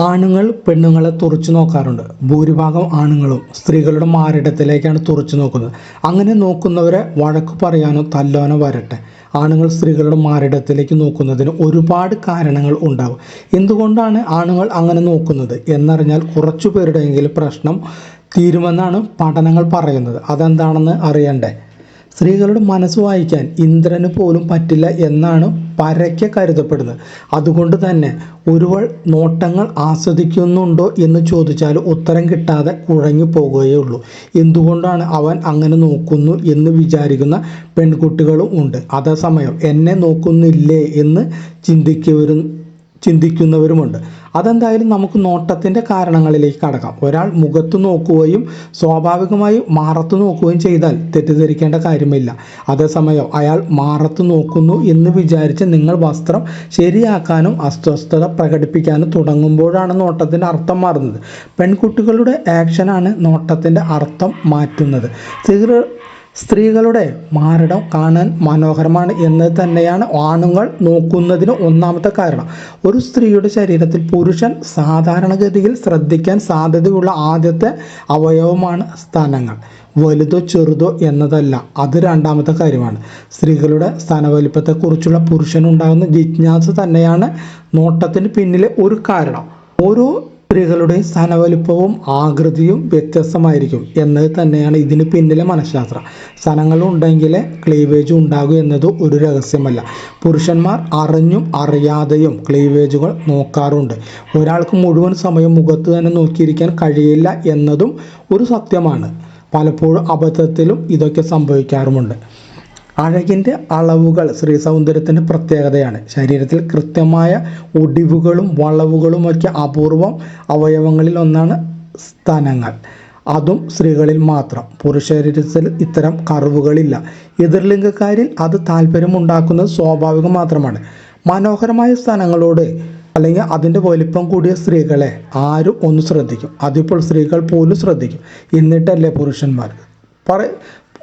ആണുങ്ങൾ പെണ്ണുങ്ങളെ തുറച്ചു നോക്കാറുണ്ട്. ഭൂരിഭാഗം ആണുങ്ങളും സ്ത്രീകളുടെ മാറിടത്തിലേക്കാണ് തുറച്ചു നോക്കുന്നത്. അങ്ങനെ നോക്കുന്നവരെ വഴക്ക് പറയാനോ തല്ലാനോ വരട്ടെ. ആണുങ്ങൾ സ്ത്രീകളുടെ മാറിടത്തിലേക്ക് നോക്കുന്നതിന് ഒരുപാട് കാരണങ്ങൾ ഉണ്ടാവും. എന്തുകൊണ്ടാണ് ആണുങ്ങൾ അങ്ങനെ നോക്കുന്നത്? എന്നറിഞ്ഞാൽ കുറച്ചു പേരുടെയെങ്കിലും പ്രശ്നം തീരുമെന്നാണ് പഠനങ്ങൾ പറയുന്നത്. അതെന്താണെന്ന് അറിയണ്ടേ? സ്ത്രീകളുടെ മനസ്സ് വായിക്കാൻ ഇന്ദ്രന് പോലും പറ്റില്ല എന്നാണ് പരക്കെ കരുതപ്പെടുന്നത്. അതുകൊണ്ട് തന്നെ ഒരുവൾ നോട്ടങ്ങൾ ആസ്വദിക്കുന്നുണ്ടോ എന്ന് ചോദിച്ചാൽ ഉത്തരം കിട്ടാതെ കുഴങ്ങി പോകുകയേ ഉള്ളൂ. എന്തുകൊണ്ടാണ് അവൻ അങ്ങനെ നോക്കുന്നു എന്ന് വിചാരിക്കുന്ന പെൺകുട്ടികളും ഉണ്ട്. അതേസമയം എന്നെ നോക്കുന്നില്ലേ? എന്ന് ചിന്തിക്കവരും ചിന്തിക്കുന്നവരുമുണ്ട്. അതെന്തായാലും നമുക്ക് നോട്ടത്തിന്റെ കാരണങ്ങളിലേക്ക് കടക്കാം. ഒരാൾ മുഖത്ത് നോക്കുകയും സ്വാഭാവികമായി മാറത്ത് നോക്കുകയും ചെയ്താൽ തെറ്റിദ്ധരിക്കേണ്ട കാര്യമില്ല. അതേസമയം അയാൾ മാറത്ത് നോക്കുന്നു എന്ന് വിചാരിച്ച് നിങ്ങൾ വസ്ത്രം ശരിയാക്കാനും അസ്വസ്ഥത പ്രകടിപ്പിക്കാനും തുടങ്ങുമ്പോഴാണ് നോട്ടത്തിന്റെ അർത്ഥം മാറുന്നത്. പെൺകുട്ടികളുടെ ആക്ഷനാണ് നോട്ടത്തിന്റെ അർത്ഥം മാറ്റുന്നത്. സ്ത്രീകൾ സ്ത്രീകളുടെ മാരടം കാണാൻ മനോഹരമാണ് എന്ന് തന്നെയാണ് ആണുങ്ങൾ നോക്കുന്നതിന് ഒന്നാമത്തെ കാരണം. ഒരു സ്ത്രീയുടെ ശരീരത്തിൽ പുരുഷൻ സാധാരണഗതിയിൽ ശ്രദ്ധിക്കാൻ സാധ്യതയുള്ള ആദ്യത്തെ അവയവമാണ് സ്ഥാനങ്ങൾ. വലുതോ ചെറുതോ എന്നതല്ല അത് രണ്ടാമത്തെ കാര്യമാണ്. സ്ത്രീകളുടെ സ്ഥാനവലിപ്പത്തെക്കുറിച്ചുള്ള പുരുഷനുണ്ടാകുന്ന ജിജ്ഞാസ തന്നെയാണ് നോട്ടത്തിന് പിന്നിലെ ഒരു കാരണം. ഓരോ സ്ത്രീകളുടെ സ്ഥനവലുപ്പവും ആകൃതിയും വ്യത്യസ്തമായിരിക്കും. എന്നത് തന്നെയാണ് ഇതിന് പിന്നിലെ മനഃശാസ്ത്രം. സ്ഥലങ്ങൾ ഉണ്ടെങ്കിലേ ക്ലീവേജ് ഉണ്ടാകും എന്നത് ഒരു രഹസ്യമല്ല. പുരുഷന്മാർ അറിഞ്ഞും അറിയാതെയും ക്ലീവേജുകൾ നോക്കാറുണ്ട്. ഒരാൾക്ക് മുഴുവൻ സമയം മുഖത്ത് തന്നെ നോക്കിയിരിക്കാൻ കഴിയില്ല എന്നതും ഒരു സത്യമാണ്. പലപ്പോഴും അബദ്ധത്തിലും ഇതൊക്കെ സംഭവിക്കാറുമുണ്ട്. അഴകിന്റെ അളവുകൾ സ്ത്രീ സൗന്ദര്യത്തിന്റെ പ്രത്യേകതയാണ്. ശരീരത്തിൽ കൃത്യമായ ഒടിവുകളും വളവുകളും ഒക്കെ അപൂർവം അവയവങ്ങളിൽ ഒന്നാണ് സ്തനങ്ങൾ. അതും സ്ത്രീകളിൽ മാത്രം. പുരുഷ ശരീരത്തിൽ ഇത്തരം കറിവുകളില്ല എതിർലിംഗക്കാരിൽ അത് താല്പര്യമുണ്ടാക്കുന്നത് സ്വാഭാവികം മാത്രമാണ്. മനോഹരമായ സ്ഥലങ്ങളോട് അല്ലെങ്കിൽ അതിന്റെ വലിപ്പം കൂടിയ സ്ത്രീകളെ ആരും ഒന്ന് ശ്രദ്ധിക്കും. അതിപ്പോൾ സ്ത്രീകൾ പോലും ശ്രദ്ധിക്കും. എന്നിട്ടല്ലേ പുരുഷന്മാർ? പറ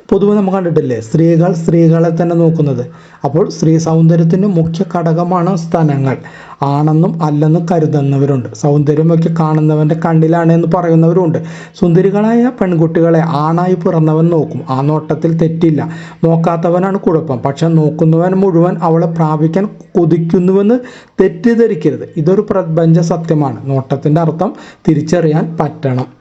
പൊതുവെ നമ്മൾ കണ്ടിട്ടില്ലേ? സ്ത്രീകൾ സ്ത്രീകളെ തന്നെ നോക്കുന്നത്. അപ്പോൾ സ്ത്രീ സൗന്ദര്യത്തിന്റെ മുഖ്യ ഘടകമാണ് സ്ഥലങ്ങൾ ആണെന്നും അല്ലെന്നും കരുതുന്നവരുണ്ട്. സൗന്ദര്യമൊക്കെ കാണുന്നവന്റെ കണ്ണിലാണ് എന്ന് പറയുന്നവരുണ്ട് സുന്ദരികളായ പെൺകുട്ടികളെ ആണായി പിറന്നവൻ നോക്കും. ആ നോട്ടത്തിൽ തെറ്റില്ല. നോക്കാത്തവനാണ് കുഴപ്പം. പക്ഷെ നോക്കുന്നവൻ മുഴുവൻ അവളെ പ്രാപിക്കാൻ കൊതിക്കുന്നുവെന്ന് തെറ്റിദ്ധരിക്കരുത്. ഇതൊരു പ്രപഞ്ച സത്യമാണ്. നോട്ടത്തിന്റെ അർത്ഥം തിരിച്ചറിയാൻ പറ്റണം.